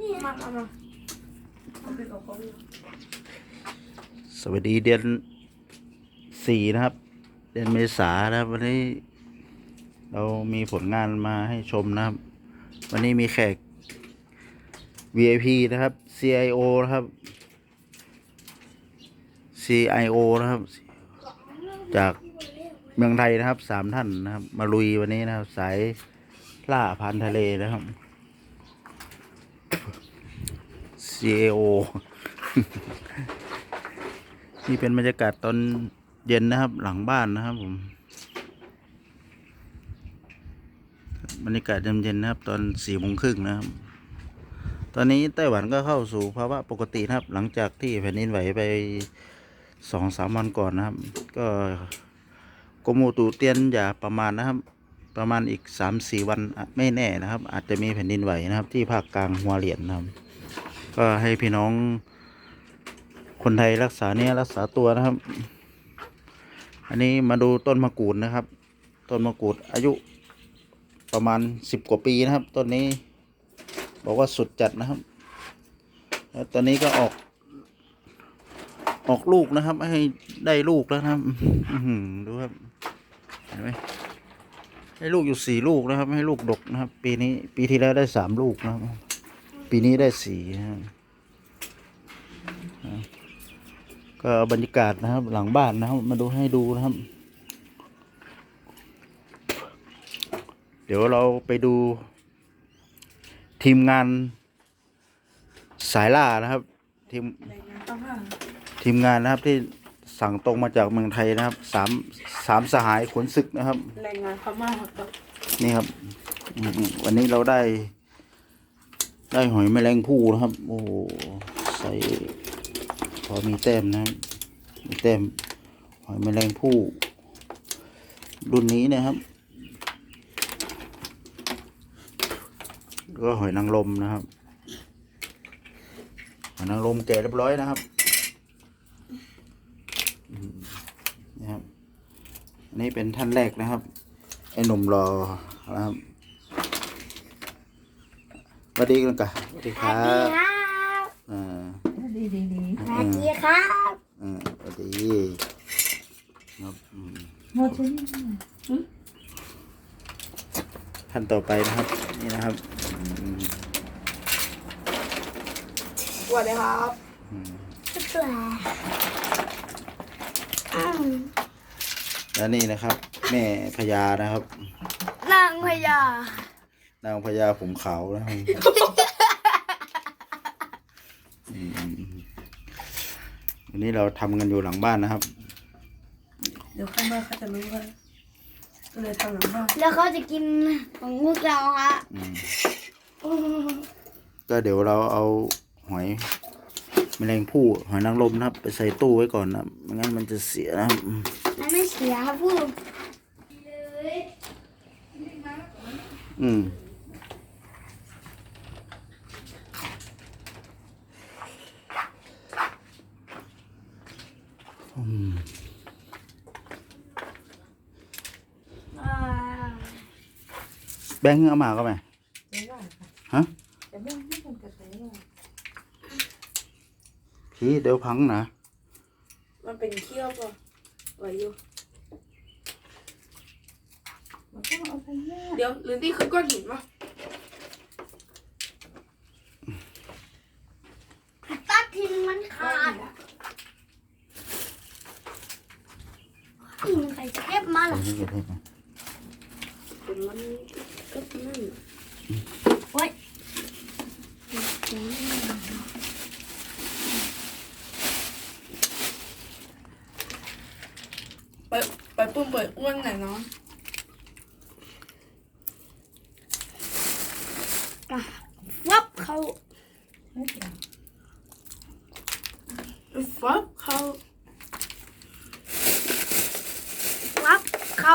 มามามาเอาไปกับเขาสวัสดีเดือนสี่นะครับ เดือนเมษานะครับ วันนี้ เรามีผลงานมาให้ชมนะครับ วันนี้มีแขก VIP นะครับ CIO นะครับ CIO นะครับ จากเมืองไทยนะครับสามท่านนะครับ มาลุยวันนี้นะครับ สายล่าพันทะเลนะครับ CIO นี่เป็นบรรยากาศตอนเย็นนะครับ หลังบ้านนะครับผม บรรยากาศเย็นๆนะครับ ตอนสี่โมงครึ่งนะครับ ตอนนี้ไต้หวันก็เข้าสู่ภาวะปกตินะครับ หลังจากที่แผ่นดินไหวไปสองสามวันก่อนนะครับ ก็กรมอุตุเตือนอย่าประมาณนะครับ ประมาณอีกสามสี่วันไม่แน่นะครับ อาจจะมีแผ่นดินไหวนะครับ ที่ภาคกลางหัวเหรียญนะครับ ก็ให้พี่น้องคนไทยรักษาเนี่ยรักษาตัวนะครับ อันนี้มาดูต้นมะกรูดนะครับ ต้นมะกรูดอายุประมาณสิบกว่าปีนะครับ ต้นนี้ บอกว่าสุดจัดนะครับ แล้วตอนนี้ก็ออกออกลูกนะครับ ให้ได้ลูกแล้วนะครับดูครับเห็นไหมให้ลูกอยู่สี่ลูกนะครับ ให้ลูกดกนะครับ ปีนี้ปีที่แล้วได้สามลูกนะครับ ปีนี้ได้สี่นะครับก็บรรยากาศนะครับ หลังบ้านนะครับ มาดูให้ดูนะครับ เดี๋ยวเราไปดู ทีมงานสายล่านะครับ ทีมรายงานต้องห้าทีมงานนะครับที่สั่งตรงมาจากเมืองไทยนะครับสามสามสหายขนศึกนะครับรายงานพม่าครับนี่ครับอืมวันนี้เราได้ ได้หอยแมลงภู่นะครับ โอ้ใส่พอมีแต้มนะมีแต้มหอยแมลงภู่รุ่นนี้นะครับก็หอยนางรมนะครับหอยนางรมแก่เรียบร้อยนะครับนะครับอันนี้เป็นท่านแรกนะครับไอ้หนุ่มรอนะครับ วัสดีกันกะสวัสดีคสวัรัสดีบครับอ่าดีดีดีสวัสดีครับอ่าสวัสดีครับอืมโมชินท่านต่อไปนะครับ นี่นะครับอืมสวัสดีครับ อืมสวยอืมและนี่นะครับ แม่พญานะครับ นางพญา นางพญาผมขาวนะครับอืมวันนี้เราทำกันอยู่หลังบ้านนะครับ เดี๋ยวข้างบ้านเขาจะรู้ว่าก็เลยทำหลังบ้านแล้วเขาจะกินของพวกเราฮะอืมอืมก็เดี๋ยวเราเอาหอยแมลงภู่หอยนางรมนะครับ ไปใส่ตู้ไว้ก่อนนะครับไม่งั้นมันจะเสียนะครับอืมมันไม่เสียครับพูดอืมอืม อ่า แบ งค์เอามาก็ไหมเดี๋ยวว่าฮะจะไม่ไม่ทำกระแสว่าพี่เดี๋ยวพังนะมันเป็นเขี้ยวป่ะไหวอยู่มันก็เอาไปแม่เดี๋ยวหรือนี่คือก้อนหินป่ะตัดทิ้งมันขาดอีมันใส่เทปมาเหรอเดี๋ยวให้เก็บให้ไปเป็นมัน ก็นั่นโอ้ยไปไปปุ้มเปิดอ้วนหน่อยเนาะวับเขาฟับเขาวับเขา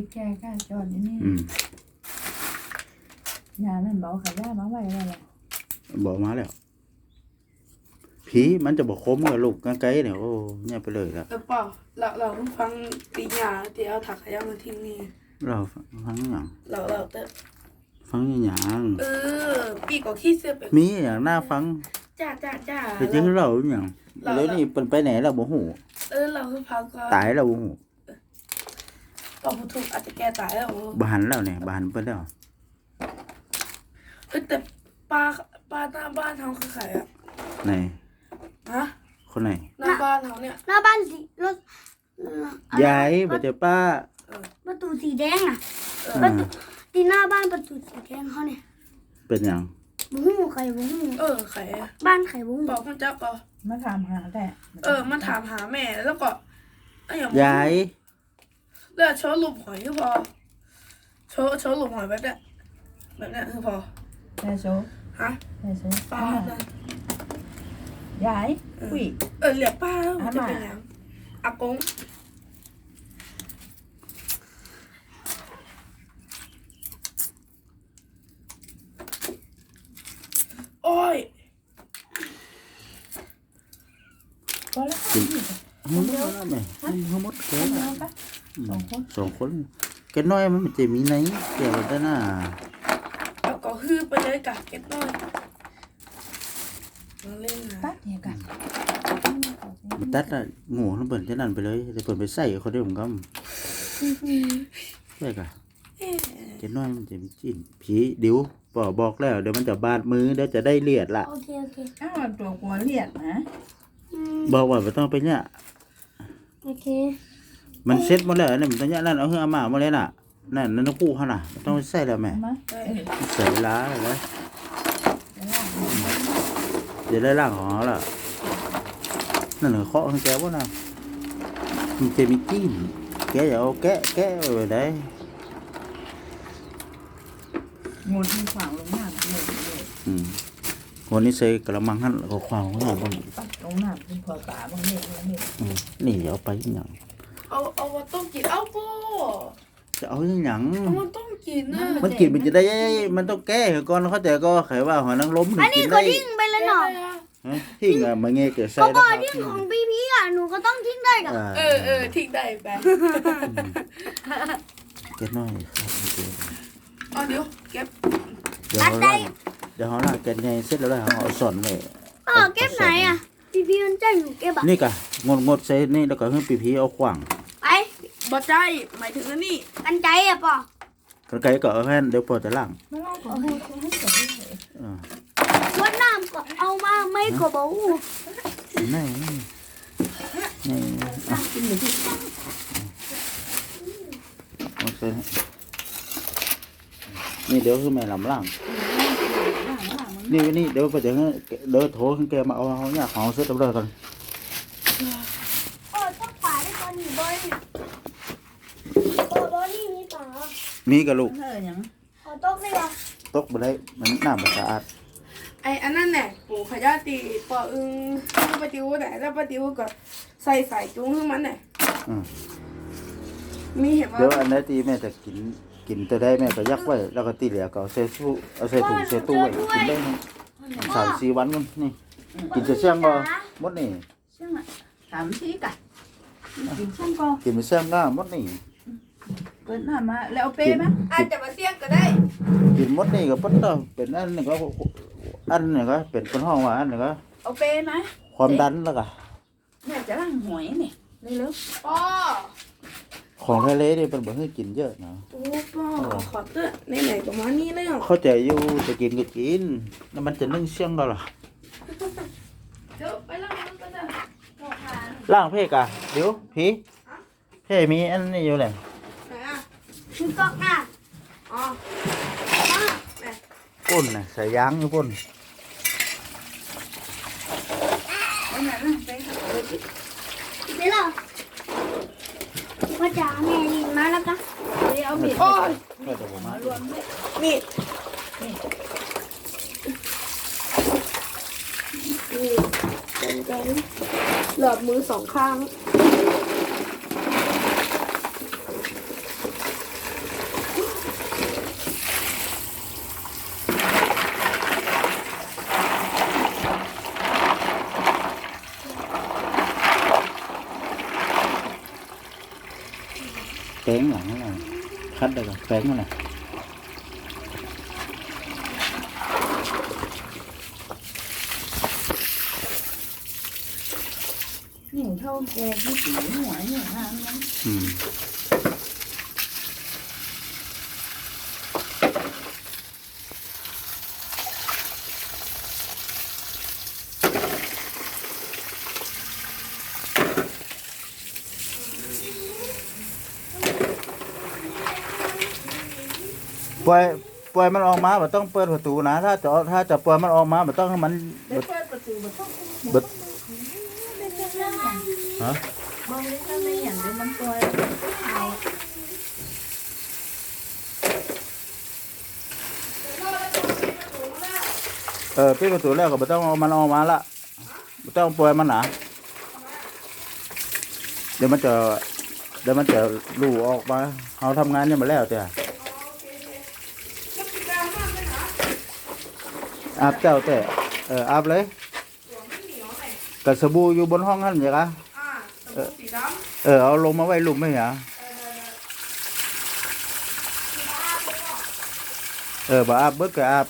บ แกก้าจอดอยู่นี่อืมยานั่นเบาขายามาไว้แล้วล่ะบอกมาแล้ว ผีมันจะบอกคมกับลูกกางไกลเนี่ยโอ้เนี่ยไปเลยละเออเปล่าเราเราเพิ่งฟังตีหยาที่เอาถักขยะมาทิ้งนี่เราฟังอย่างเราเราแต่ฟังอย่างเออ ปีกว่าขี้เสื้อไปมีอย่างน่าฟังจ้าจ้าจ้าแต่จริงเราอย่างแล้วนี่เป็นไปไหนเราบ่หูเออเราคือพักก็ตายเราบ่หู ปอกถูกอาจจะแก้ตายแล้วบานแล้วเนี่ยบานไปแล้วเออแต่ป้าป้าหน้าบ้านเขาคือใครอะไหนฮะคนไหนหน้าบ้านเขาเนี่ยหน้าบ้านสีรถยายบ่เจอป้าประตูสีแดงอะอ่าที่หน้าบ้านประตูสีแดงเขาเนี่ยเป็นอย่างบุ้งไข่บุ้งเออใครอะบ้านไข่บุ้งบอกคุณเจ้าก็มาถามหาแต่เออมันถามหาแม่แล้วก็ไอ้อย่างยายเลือดโชว์หลุมหอยก็พอโชว์โชว์หลุมหอยแบบเนี้ยแบบเนี้ยคือพอแต่โซฮะแต่โซป้าน่ะยายคุยเออเรียกป้าแล้วมันจะเป็นยังอากงโอ้ยก็แล้วกินมึงแล้วแม่มึงหมดแกคนละเดียวปะ สองคนสองคนแกน้อยมันจะมีไหนแกว่าแต่น่ะแล้วก็ฮือไปเลยกะเก็ตหน่อยมาเล่นนะตัดเนี่ยกันมันตัดละงูทั้งเปิ่นจะนั่นไปเลยแต่เปิ่นไปใส่เขาเดียวผมก็ใช่กะเอ๊ะแกน้อยมันจะมีจิ้นผีเดี๋ยวบอกบอกแล้ว เดี๋ยวมันจะบาดมือเดี๋ยวจะได้เลียดละโอเคโอเคอ้าวตัวกลัวเลียดนะอืมบอกว่าไม่ต้องไปเนี่ยโอเค มันเซ็ตหมดแล้วเนี่ยมันต้องเนี่ยนั่นเอาเฮือมาหมดเลยน่ะนั่นนั่นต้องกู้เขาน่ะไม่ต้องไปใส่แล้วแม่มาเออใส่เวลาเลยเดี๋ยวได้ร่างของเขาละนั่นเหรอเคาะของแกว่าน่ะมันจะมีจิ้นแกอย่าเอาแกะแกะไปได้งูที่ขวางลงหน้าเลยเลยอืมวันนี้ใส่กระมังหั่นก็ความของเราบ้างปัดลงหน้าเป็นผัวป่าบางเด็กบางเด็กอืมนี่เดี๋ยวเอาไปอหย่าง เอาเอามาต้มกินเอาโป้จะเอาอหย่างเอามาต้มกินนะมันกินมันจะได้มันต้องแก้ก่อนเข้าใจก็ไขว่าหอยนางรมถึอันงนี้กินก็ได้ทิ้งไปแล้วเนาะฮะทิ้งอะมาเงี้ยเกิดใส่ก็นะก็ครับทิ้งของพี่พี่อะหนูก็ต้องทิ้งได้กับอ่าเออเออทิ้งได้ไปแกน้อยครับโอเคเอาเดี๋ยวเก็บเดี๋ยวเขาล่างเดี๋ยวเขาล่างแกนใหญ่เสร็จแล้วเขาเอาสอนไว้เออเก็บไหนอะพี่พี่มันแจ้งหนูเก็บอะนี่กะงดงดใส่นี่แล้วก็เพิ่งปีพีเอาขวางไป บอใจหมายถึงอันนี่กันใจอะป่ะกันไกลก็เอาแค่นเดี๋ยวปอจะล่างไม่ไล่ของให้ให้เสร็จเลยอ่าชวนน้ำก็เอามาไม่ก็บอกนี่นี่นี่อะโอเคนี่เดี๋ยวคือแม่ลำล่างนี่วันนี้เดี๋ยวไปเดี๋ยวให้เดี๋ยวโทรให้แกมาเอาเอาเนี่ยของเสร็จเรียบร้อยกัน เออต้องป่าได้ตอนนี้บอยโอ้บอยนี่ มีป่ามีกระลูกเอออย่างขอโต๊ะได้ปะตกไปได้มันน้ำมันสะอาดไออันนั้นแหละปู่ขยะตีปออึงที่ปะติวแต่ถ้าปะติวก็ใส่ใส่จุ้งขึ้นมันเนี่ยอืมมีเห็นว่าเดี๋ยวอันไหนที่แม่จะกินกินตัวได้แม่ก็ยักไว้แล้วก็ตีเหลือก็เอาใส่ตู้เอาใส่ถุงใส่ตู้ไว้กินได้ทั้งสามสี่วันกันนี่ กินจะเสี่ยงบ่หมดนี่เชื่อไหมถามที่กันกินช่างก็กินไปเสี่ยงง่าหมดนี่ เปิดหน้ามา แล้วเอาเป้ไหมอาจจะมาเสี่ยงก็ได้กินหมดนี่ก็ปั๊บต่อเป็นอันหนึงก็อันหนึงก็เป็นคนห้องว่าอันหนึงก็เอาเป้ไหมความดันแล้วก็เนี่ยจะล่างหวยเนี่ยเร็วป้อของทะเลนี่เป็นบ่ให้กินเยอะนะโอ้ป้อขอเตือนไหนๆประมาณนี้เลยเหรอเข้าใจอยู่จะกินก็กินแล้วมันจะนึ่งเสี่ยงก็ล่ะเดี๋ยวไปล่างมันก็ได้ล่างเพกอะเดี๋ยวผีเพมีอันนี้อยู่เลยไหนอะ มีก๊อกหน้าอ๋อปุ่นน่ะใส่ยางอยู่ปุ่นๆเอาไหนล่ะเป้ค่ะเออเดี๋ยวเราพ่อจ๋าแม่ลินมาแล้วกันเเอามีดโอ้ยก็จะผมมารวมด้วยมีดนี่เป็นกันหลอดมือสองข้าง แป้งหลังนั่นแหละคัดได้กับแป้งนั่นแหละนี่เท่าแกที่สีหัวเนี่ยนะมันอืมปล่อยปล่อยมันออกมาบ่ต้องเปิดประตูนะ ถ้าจะถ้าจะปล่อยมันออกมาบ่ต้องให้มันได้เปิดประตูมันต้องบ่ได้เปิดเรื่องอย่างฮะมองได้ก็ไม่อย่างเดียวมันตัวเอาเออปิดประตูแล้วก็บ่ต้องเอามันออกมาละบ่ต้องปล่อยมันนะเดี๋ยวมันจะเดี๋ยวมันจะลู่ออกมาเอาทำงานเนี่ยมาแล้วแต่ อาบเจ้าแต่เอออาบเลยกับสบู่อยู่บนห้องนั่นอย่างะอ่าสบู่สีดำเออเอาลงมาไว้ลุมไม่เหรอเออบ่อาบเบิกก็อาบ